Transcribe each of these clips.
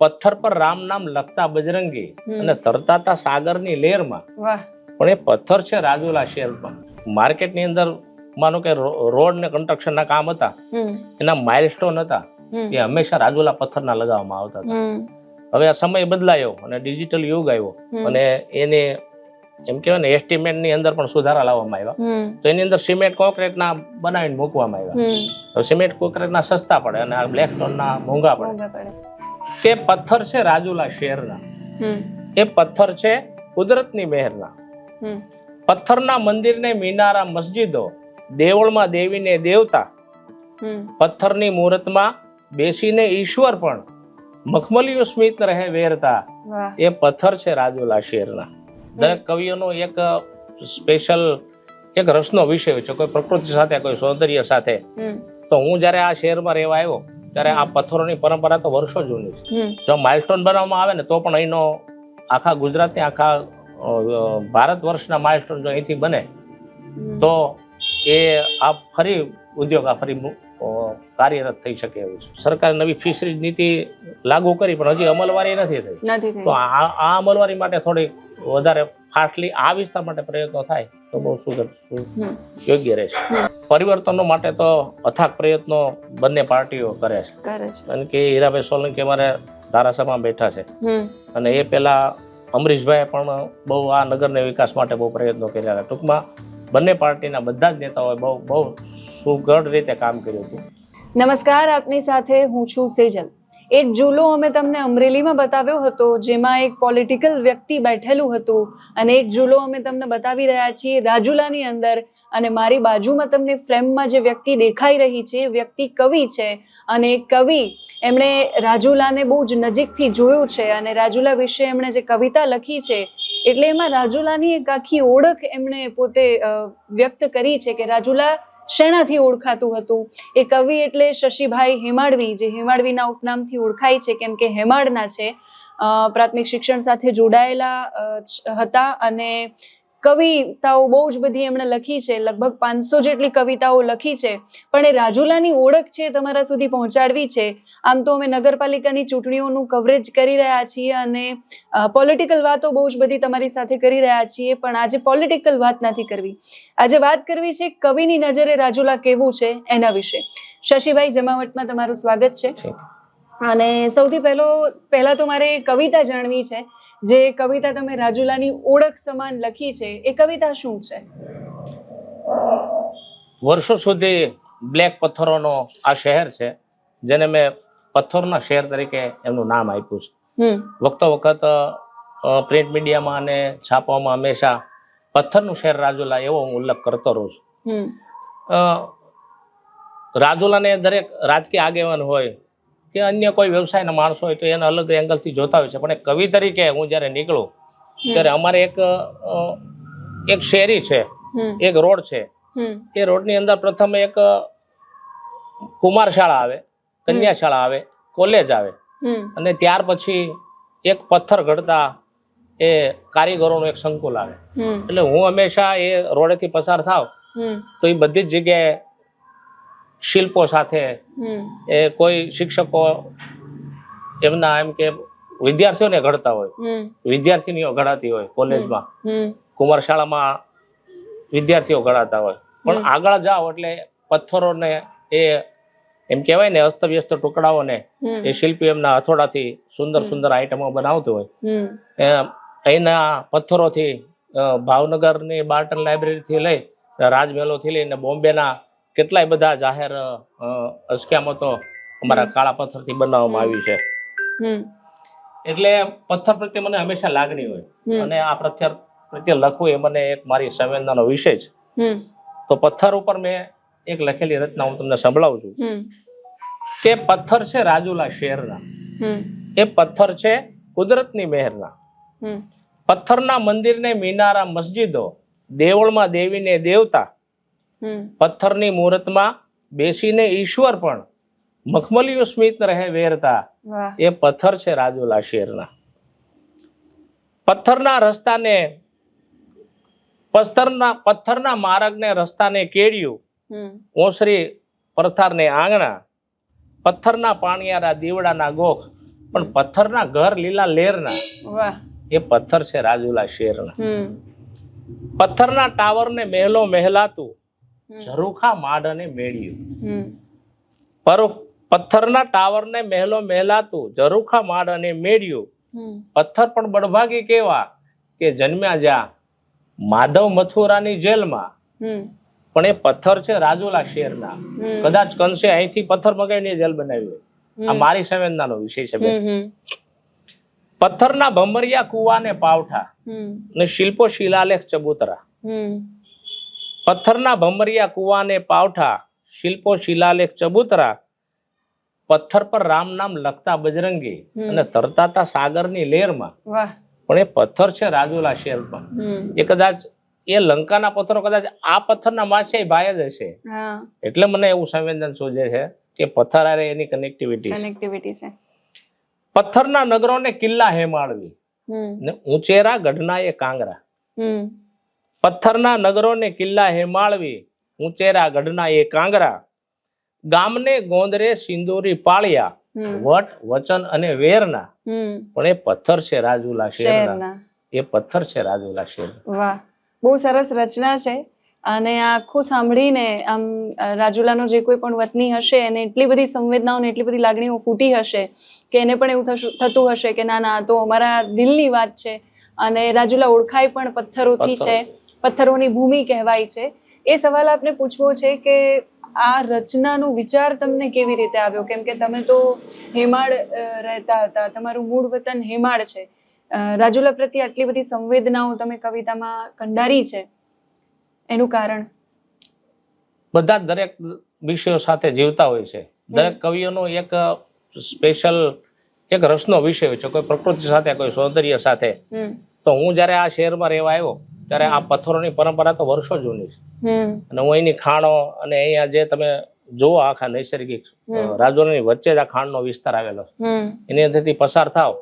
પથ્થર પર રામ નામ લખતા બજરંગી અને તરતાતા સાગરની લેરમાં. પણ એ પથ્થર છે રાજુલા શેરમાં. માર્કેટની અંદર માનો કે રોડ ને કન્સ્ટ્રક્શનના કામ હતા. એના માઇલસ્ટોન હતા એ હંમેશા રાજુલા પથ્થરના લગાવવામાં આવતા હતા. હવે આ સમય બદલાયો અને ડિજિટલ યુગ આવ્યો. અને એને એમ કહેવાય ને એસ્ટિમેટની અંદર પણ સુધારા લાવવામાં આવ્યા. તો એની અંદર સિમેન્ટ કોન્ક્રીટના બનાવીને મૂકવામાં આવ્યા. સિમેન્ટ તો સિમેન્ટ કોન્ક્રીટના સસ્તા પડે અને આ બ્લેક સ્ટોન ના મોંઘા પડે. તે પથ્થર છે રાજુલા શહેરના. એ પથ્થર છે કુદરતની મહેરના. પથ્થરના મંદિરને મિનારા મસ્જિદો દેવળમાં દેવીને દેવતા પથ્થરની મૂર્તમાં બેસીને ઈશ્વર પણ મખમલીઓ સ્મિત રહે વેરતા. એ પથ્થર છે રાજુલા શહેરના. દરેક કવિઓનો એક સ્પેશિયલ એક રસનો વિષય છે. કોઈ પ્રકૃતિ સાથે કોઈ સૌંદર્ય સાથે. તો હું જ્યારે આ શહેરમાં રહેવા આવ્યો ત્યારે આ પથ્થરોની પરંપરા તો વર્ષો જૂની છે. જો માઇલસ્ટોન બનાવવામાં આવે ને તો પણ અહીંનો આખા ગુજરાતની આખા ભારત વર્ષના માઇલસ્ટોન જો અહીંથી બને તો એ આ ફરી ઉદ્યોગ આ ફરી કાર્યરત થઈ શકે એવું છે. સરકારે નવી ફિશરીઝ નીતિ લાગુ કરી પણ હજી અમલવારી નથી થઈ. તો આ અમલવારી માટે થોડી વધારે ફાસ્ટલી આ વિસ્તાર માટે પ્રયત્નો થાય. તો બહુ સુધર યોગ્ય રહેશે. પરિવર્તનો માટે તો અથાક પ્રયત્નો બંને પાર્ટીઓ કરે છે. કરે છે. કારણ કે હીરાભાઈ સોલંકી અમારે ધારાસભામાં બેઠા છે. અને એ પહેલા અમરીશભાઈ પણ બહુ આ નગરને વિકાસ માટે બહુ પ્રયત્નો કર્યા હતા. ટૂંકમાં બંને પાર્ટીના બધા જ નેતાઓએ બહુ બહુ સુઘડ રીતે કામ કર્યું હતું. નમસ્કાર આપની સાથે હું છું સેજલ. એક જુલો અમે તમને અમરેલીમાં બતાવ્યો હતો, જેમાં એક પોલિટિકલ વ્યક્તિ બેઠેલું હતું. અને એક જુલો અમે તમને બતાવી રહ્યા છીએ રાજુલાની અંદર. અને મારી બાજુમાં તમને ફ્રેમમાં જે વ્યક્તિ દેખાઈ રહી છે, એ વ્યક્તિ કવિ છે. અને એ કવિ એમણે રાજુલાને બહુ જ નજીકથી જોયું છે. અને રાજુલા વિશે એમણે જે કવિતા લખી છે, એટલે એમાં રાજુલાની એક આખી ઓળખ એમણે પોતે વ્યક્ત કરી છે કે રાજુલા શેનાથી ઓળખાતું હતું? એ કવિ એટલે શશીભાઈ હેમાડવી, જે હેમાડવીના ઉપનામથી ઓળખાય છે, કેમ કે હેમાડના છે. પ્રાથમિક શિક્ષણ સાથે જોડાયેલા હતા અને કવિતાઓ બહુ જ બધી એમણે લખી છે લગભગ પાંચસો જેટલી કવિતાઓ લખી છે. પણ એ રાજુલાની ઓળખ છે તમારા સુધી પહોંચાડવી છે. આમ તો અમે નગરપાલિકાની ચૂંટણીઓનું કવરેજ કરી રહ્યા છીએ અને પોલિટિકલ વાતો બહુ જ બધી તમારી સાથે કરી રહ્યા છીએ પણ આજે પોલિટિકલ વાત નથી કરવી. આજે વાત કરવી છે કવિની નજરે રાજુલા કેવું છે એના વિશે. શશીભાઈ જમાવટમાં તમારું સ્વાગત છે. છે. અને સૌથી પહેલો પહેલા તો મારે કવિતા જાણવી છે. જે કવિતા તમે રાજુલાની ઓળખ સમાન લખી છે એ કવિતા શું છે? વર્ષો સુધી બ્લેક પથ્થરોનો આ શહેર છે જેને મેં પથ્થરના શહેર તરીકે એમનું નામ આપ્યું છે. વખતો વખત પ્રિન્ટ મીડિયામાં અને છાપામાં હંમેશા પથ્થરનું શહેર રાજુલા એવો હું ઉલ્લેખ કરતો રહું છું. રાજુલાને દરેક રાજકીય આગેવાન હોય કે અન્ય કોઈ વ્યવસાયના માણસો હોય તો એને અલગ એંગલથી જોતા હોય છે. પણ એક કવિ તરીકે હું જ્યારે નીકળું ત્યારે અમારે એક એક શેરી છે એક રોડ છે. એ રોડની અંદર પ્રથમ એક કુમાર શાળા આવે કન્યા શાળા આવે કોલેજ આવે. અને ત્યાર પછી એક પથ્થર ઘડતા એ કારીગરોનું એક સંકુલ આવે. એટલે હું હંમેશા એ રોડેથી પસાર થાવ. તો એ બધી જ જગ્યાએ શિલ્પો સાથે. એ કોઈ શિક્ષકો એમના એમ કે વિદ્યાર્થીઓને ઘડતા હોય. વિદ્યાર્થીનીઓ ઘડાતી હોય કોલેજમાં. કુમાર શાળામાં વિદ્યાર્થીઓ ઘડાતા હોય. પણ આગળ જાઓ એટલે પથ્થરોને એ એમ કહેવાય ને અસ્તવ્યસ્ત ટુકડાઓને એ શિલ્પી એમના હથોડાથી સુંદર સુંદર આઈટમો બનાવતું હોય. એના પથ્થરોથી ભાવનગરની બાર્ટન લાઇબ્રેરીથી લઈ રાજમહેલોથી લઈને બોમ્બેના કેટલાય બધા જાહેર અસ્ક્યામતો અમારા. કાળા પથ્થરથી બનાવવામાં આવી છે. એટલે પથ્થર પ્રત્યે મને હંમેશા લાગણી હોય. અને આ પથ્થર પ્રત્યે લખવું એ મને એક મારી સંવેદનાનો વિષય છે. તો પથ્થર ઉપર મેં એક લખેલી રચના હું તમને સંભળાવું છું. કે પથ્થર છે રાજુલા શહેરના. એ પથ્થર છે કુદરતની મહેરના. પથ્થરના મંદિરને મિનારા મસ્જિદો દેવળમાં દેવીને દેવતા પથ્થરની મૂર્તમાં બેસીને ઈશ્વર પણ મખમલીઓ સ્મિત રહે વેરતા. એ પથ્થર છે રાજુલા શેરના. પથ્થરના રસ્તાને પથ્થરના પથ્થરના માર્ગને રસ્તાને કેળ્યું. ઓસરી પરથારને આંગણા. પથ્થરના પાણિયારા દીવડાના ગોખ. પણ પથ્થરના ઘર લીલા લેરના. એ પથ્થર છે રાજુલા શેરના. પથ્થરના ટાવરને મહેલો મહેલાતું. ઝરૂખા માડ અને મેળ્યું પર પથ્થરના ટાવરને મહેલો મહેલાતું ઝરૂખા માડ અને મેળ્યું પથ્થર પણ બળભાગી કેવા કે જન્મ્યા જ્યાં માધવ મથુરાની જેલમાં. પણ એ પથ્થર છે રાજુલા શેરના. કદાચ કંસે અહીંથી પથ્થર મગાવીને જેલ બનાવી હોય. આ. મારી સંવેદનાનો વિષય છે પથ્થરના ભમરિયા કુવાને પાવઠા હમ. ને શિલ્પો શિલાલેખ ચબૂતરા. પથ્થરના ભમરિયા કુવાને પાવઠા શિલ્પો શિલાલેખ ચબૂતરા પથ્થર પર રામ નામ લખતા બજરંગી. અને તરતાતા સાગરની લેરમાં. પણ એ પથ્થર છે રાજુલા શેર હમ. એ કદાચ એ લંકાના પથ્થરો કદાચ આ પથ્થરના માછે ભાઈ જ હશે. એટલે મને એવું સંવેદન સોજે છે કે પથ્થર આરે એની કનેક્ટિવિટી કનેક્ટિવિટી છે. પથ્થરના નગરોને કિલ્લા હેમાળવી. હમ. ને ઉંચેરા ગઢના એ કાંગરા. પથ્થરના નગરોને કિલ્લા હેમાળવી ઉંચેરા ગઢના એ કાંગરા ગામને ગોંદરે સિંદુરી પાળ્યા વટ વચન અને વેરના. પણ એ પથ્થર છે રાજુલા શેરના. એ પથ્થર છે રાજુલા શેર વાહ. બહુ સરસ રચના છે. અને આખું સાંભળીને આમ રાજુલાનો જે કોઈ પણ વતની હશે એને એટલી બધી સંવેદનાઓ ને એટલી બધી લાગણીઓ ફૂટી હશે કે એને પણ એવું થતું હશે કે ના ના તો અમારા દિલની વાત છે. અને રાજુલા ઓળખાય પણ પથ્થરોથી છે. પથ્થરોની ભૂમિ કહેવાય છે. એ સવાલ આપને પૂછવો છે કે આ રચનાનો વિચાર તમને કેવી રીતે આવ્યો? કેમ કે તમે તો હેમાળ રહેતા હતા. તમારું મૂળ વતન હેમાળ છે. રાજુલા પ્રત્યે આટલી બધી સંવેદનાઓ તમે કવિતામાં કંડારી છે. એનું કારણ? બધા દરેક વિષયો સાથે જીવતા હોય છે. દરેક કવિઓનો એક સ્પેશિયલ એક રસનો વિષય હોય છે. કોઈ પ્રકૃતિ સાથે કોઈ સૌંદર્ય સાથે. તો હું જ્યારે આ શહેરમાં રહેવા આવ્યો ત્યારે આ પથ્થરોની પરંપરા તો વર્ષો જૂની છે. અને હું અહીંની ખાણો અને અહીંયા જે તમે જુઓ આખા નૈસર્ગિક. રાજોની વચ્ચે જ આ ખાણનો વિસ્તાર આવેલો છે. એની અંદરથી પસાર થાવ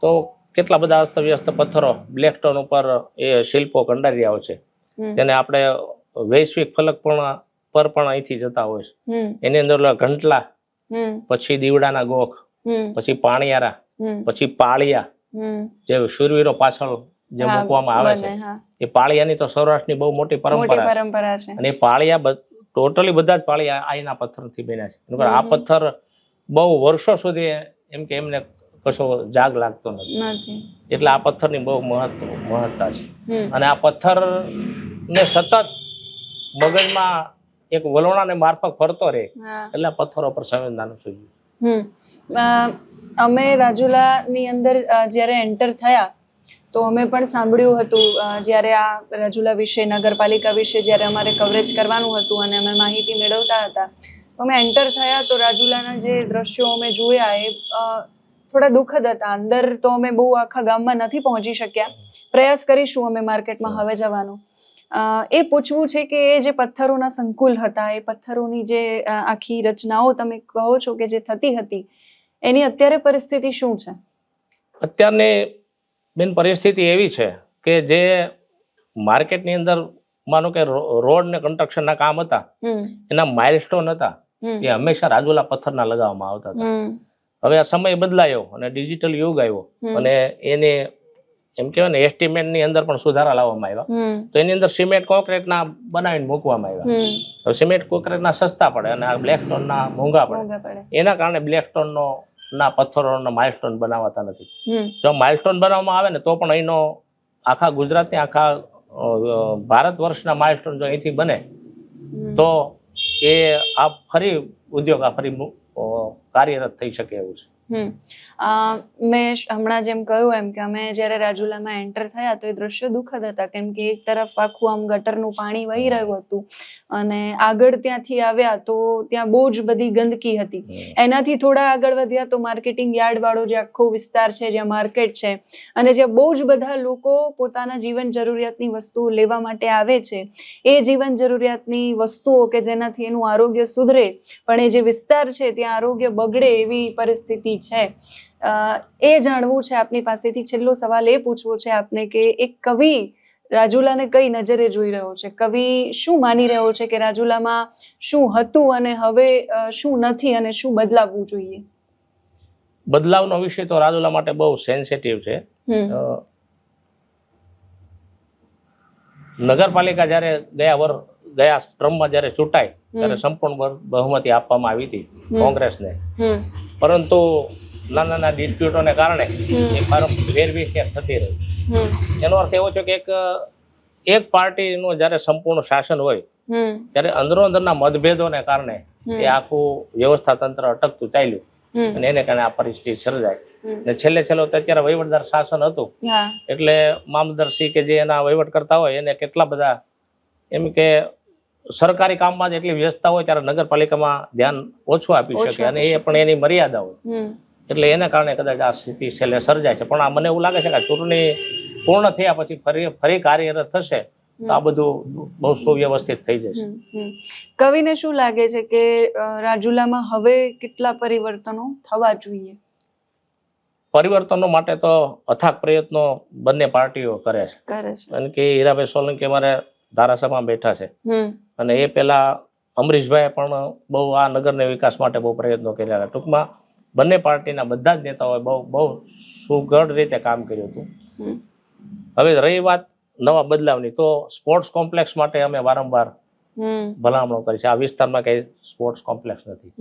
તો કેટલા બધા અસ્તવ્યસ્ત પથ્થરો બ્લેકટોન ઉપર એ શિલ્પો કંડાર્યા હોય છે. તેને આપણે વૈશ્વિક ફલક પણ પર પણ અહીંથી જતા હોય છે. એની અંદર ઘંટલા પછી દીવડાના ગોખ પછી પાણિયારા પછી પાળિયા જે શૂરવીરો પાછળ જે મૂકવામાં આવે છે. એ પાળિયાની તો સૌરાષ્ટ્રની બહુ મોટી પરંપરા છે. અને એ પાળિયા ટોટલી બધા જ પાળિયા આઈના પથ્થરથી બન્યા છે. આ પથ્થર બહુ વર્ષો સુધી એમ કે એમને કશો જાગ લાગતો નથી. એટલે આ પથ્થરની બહુ મહત્વ મહત્તા છે. અને આ પથ્થર ને સતત મગજમાં એક વલોણાને મારફત ફરતો રહે. એટલે પથ્થરો પર સંવેદનાનું સૂજ્યું. અમે રાજુલાની અંદર જ્યારે એન્ટર થયા તો અમે પણ સાંભળ્યું હતું જ્યારે આ રાજુલા વિશે, નગરપાલિકા વિશે જ્યારે અમારે કવરેજ કરવાનું હતું અને અમે માહિતી મેળવતા હતા, તો અમે એન્ટર થયા તો રાજુલાના જે દ્રશ્યો અમે જોયા એ થોડા દુઃખદ હતા. અંદર તો અમે બહુ આખા ગામમાં નથી પહોંચી શક્યા. પ્રયાસ કરીશું અમે માર્કેટમાં હવે જવાનો. એ પૂછવું છે કે એ જે પથ્થરોના સંકુલ હતા, એ પથ્થરોની જે આખી રચનાઓ તમે કહો છો કે જે થતી હતી, એની અત્યારે પરિસ્થિતિ શું છે? અત્યારની બેન પરિસ્થિતિ એવી છે કે જે માર્કેટની અંદર માનો કે રોડ ને કન્સ્ટ્રક્શનના કામ હતા એના માઇલસ્ટોન હતા એ હંમેશા રાજુલા પથ્થરના લગાવવામાં આવતા હતા. હવે આ સમય બદલાયો અને ડિજિટલ યુગ આવ્યો અને એને એમ કહેવાય ને એસ્ટિમેટની અંદર પણ સુધારા લાવવામાં આવ્યા. તો એની અંદર સિમેન્ટ કોન્ક્રીટના બનાવીને મૂકવામાં આવ્યા. સિમેન્ટ કોન્ક્રીટના સસ્તા પડે અને આ બ્લેક સ્ટોનના ના મોંઘા પડે. એના કારણે બ્લેક સ્ટોનનો ના પથ્થરોના માઇલસ્ટોન બનાવાતા નથી. જો માઇલસ્ટોન બનાવવામાં આવે ને તો પણ અહીંનો આખા ગુજરાતની આખા ભારત વર્ષના માઇલસ્ટોન જો અહીંથી બને તો એ આ ફરી ઉદ્યોગ આ ફરી કાર્યરત થઈ શકે એવું છે. મેં હમણાં જેમ કહ્યું એમ કે અમે જ્યારે રાજુલામાં એન્ટર થયા તો એ દ્રશ્યો દુઃખદ હતા. કેમ કે એક તરફ આખું આમ ગટરનું પાણી વહી રહ્યું હતું અને આગળ ત્યાંથી આવ્યા તો ત્યાં બહુ જ બધી ગંદકી હતી. એનાથી થોડા આગળ વધ્યા તો માર્કેટિંગ યાર્ડ વાળો જે આખો વિસ્તાર છે જ્યાં માર્કેટ છે અને જ્યાં બહુ જ બધા લોકો પોતાના જીવન જરૂરિયાતની વસ્તુઓ લેવા માટે આવે છે એ જીવન જરૂરિયાતની વસ્તુઓ કે જેનાથી એનું આરોગ્ય સુધરે. પણ એ જે વિસ્તાર છે ત્યાં આરોગ્ય બગડે એવી પરિસ્થિતિ છે. એ જાણવું છે આપની પાસેથી. છેલ્લો સવાલ એ પૂછવો છે આપને કે એક કવિ રાજુલાને કઈ નજરે જોઈ રહ્યો છે? કવિ શું માની રહ્યો છે કે રાજુલામાં શું હતું અને હવે શું નથી અને શું બદલાવવું જોઈએ? બદલાવનો વિષય તો રાજુલા માટે બહુ સેન્સિટિવ છે. નગરપાલિકા જ્યારે ગયા વર ગયા ટર્મમાં જ્યારે ચૂંટાય ત્યારે સંપૂર્ણ બહુમતી આપવામાં આવી હતી. કોંગ્રેસને. પરંતુ નાના નાના ડિસ્પ્યુટોને કારણે એ ફારમ થતી રહી. એનો અર્થ એવો છે કે એક એક પાર્ટીનું જ્યારે સંપૂર્ણ શાસન હોય ત્યારે અંદરો અંદરના મતભેદોને કારણે એ આખું વ્યવસ્થા તંત્ર અટકતું ચાલ્યું. અને એને કારણે આ પરિસ્થિતિ સર્જાય. ને છેલ્લે છેલ્લો તો અત્યારે વહીવટદાર શાસન હતું. એટલે મામદર્શી કે જે એના વહીવટ કરતા હોય એને કેટલા બધા એમ કે સરકારી કામમાં જ એટલી વ્યસ્તતા હોય ત્યારે નગરપાલિકામાં ધ્યાન ઓછું આપી શકે અને એ પણ એની મર્યાદા હોય. એટલે એના કારણે કદાચ આ સ્થિતિ છેલ્લે સર્જાય છે. પણ આ મને એવું લાગે છે કે ચૂંટણી પૂર્ણ થયા પછી ફરી ફરી કાર્યરત થશે તો આ બધું બહુ સુવ્યવસ્થિત થઈ જશે. કવિને શું લાગે છે કે રાજુલામાં હવે કેટલા પરિવર્તનો થવા જોઈએ? પરિવર્તનો માટે તો અથાગ પ્રયત્નો બંને પાર્ટીઓ કરે છે. કરે છે. કારણ કે હીરાભાઈ સોલંકી અમારે ધારાસભામાં બેઠા છે. અને એ પહેલા અમરીશભાઈ પણ બહુ આ નગરને વિકાસ માટે બહુ પ્રયત્નો કર્યા હતા. ટૂંકમાં બંને પાર્ટીના બધા જ નેતાઓએ બહુ બહુ સુઘડ રીતે કામ કર્યું હતું. હવે રહી વાત નવા બદલાવની તો સ્પોર્ટ્સ કોમ્પ્લેક્સ માટે અમે વારંવાર ભલામણો કરી છે. આ વિસ્તારમાં કઈ સ્પોર્ટ્સ કોમ્પ્લેક્સ નથી.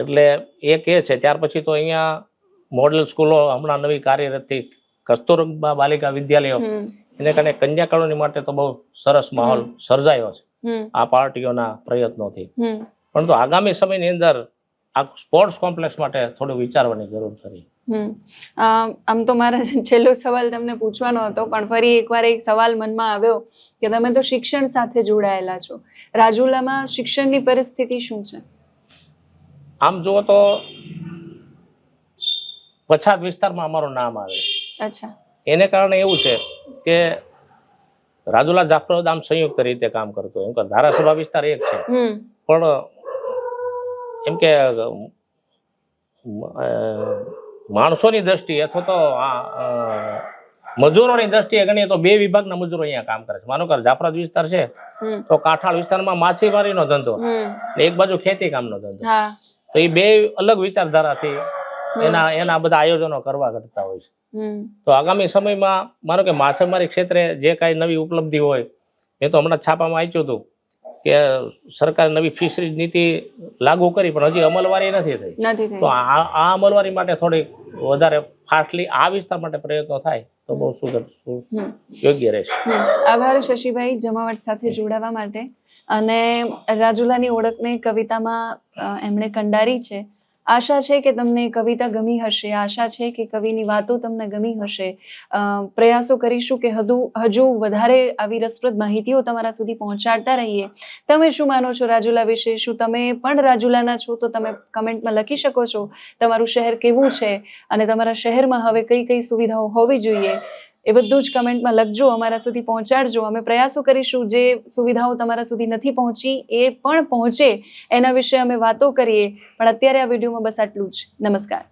એટલે એક એ છે ત્યાર પછી તો અહીંયા મોડેલ સ્કૂલો હમણાં નવી કાર્યરત થઈ. કસ્તુરબા બાલિકા વિદ્યાલયો એને કારણે કન્યા કેળવણી માટે તો બહુ સરસ માહોલ સર્જાયો છે. આ પાર્ટીઓના પ્રયત્નોથી. પરંતુ આગામી સમયની અંદર આ સ્પોર્ટ્સ કોમ્પ્લેક્સ માટે થોડું વિચારવાની જરૂર છે આમ તો મારા છેલ્લો સવાલ તમને પૂછવાનો હતો પણ ફરી એકવાર એક સવાલ મનમાં આવ્યો કે તમે તો શિક્ષણ સાથે જોડાયેલા છો. રાજુલામાં શિક્ષણની પરિસ્થિતિ શું છે? આમ જુઓ તો પછાત વિસ્તારમાં અમારું નામ આવે. અચ્છા. એને કારણે એવું છે કે રાજુલા જાફરાબાદ આમ સંયુક્ત રીતે કામ કરતો એમ કે ધારાસભા વિસ્તાર એક છે. પણ એમ કે માણસોની દ્રષ્ટિએ અથવા તો મજૂરોની દ્રષ્ટિએ ગણીએ તો બે વિભાગના મજૂરો અહીંયા કામ કરે છે. માનો કે જાફરાજ વિસ્તાર છે તો કાંઠાળ વિસ્તારમાં માછીમારીનો ધંધો એક બાજુ ખેતી કામનો ધંધો તો એ બે અલગ વિચારધારાથી એના એના બધા આયોજનો કરવા કરતા હોય છે. તો આગામી સમયમાં માનો કે માછીમારી ક્ષેત્રે જે કાંઈ નવી ઉપલબ્ધિ હોય મેં તો હમણાં છાપામાં વાંચ્યું હતું કે સરકારે નવી ફિશરીઝ નીતિ લાગુ કરી પણ હજી અમલવારી નથી થઈ. તો આ અમલવારી માટે થોડીક વધારે ફાસ્ટલી આ વિસ્તાર માટે પ્રયત્નો થાય તો બહુ સુધર યોગ્ય રહેશે. આભાર શશીભાઈ જમાવટ સાથે જોડાવા માટે. અને રાજુલાની ઓળખને કવિતામાં એમણે કંડારી છે. આશા છે કે તમને કવિતા ગમી હશે, આશા છે કે કવિની વાતો તમને ગમી હશે. પ્રયાસો કરીશું કે હજુ હજુ વધારે આવી રસપ્રદ માહિતીઓ તમારા સુધી પહોંચાડતા રહીએ. તમે શું માનો છો રાજુલા વિશે? શું તમે પણ રાજુલાના છો? તો તમે કમેન્ટમાં લખી શકો છો તમારું શહેર કેવું છે અને તમારા શહેરમાં હવે કઈ કઈ સુવિધાઓ હોવી જોઈએ. એ બધું જ કમેન્ટમાં લખજો, અમારા સુધી પહોંચાડજો. અમે પ્રયાસો કરીશું જે સુવિધાઓ તમારા સુધી નથી પહોંચી એ પણ પહોંચે. એના વિશે અમે વાતો કરીએ. પણ અત્યારે આ વિડીયોમાં બસ આટલું જ. નમસ્કાર.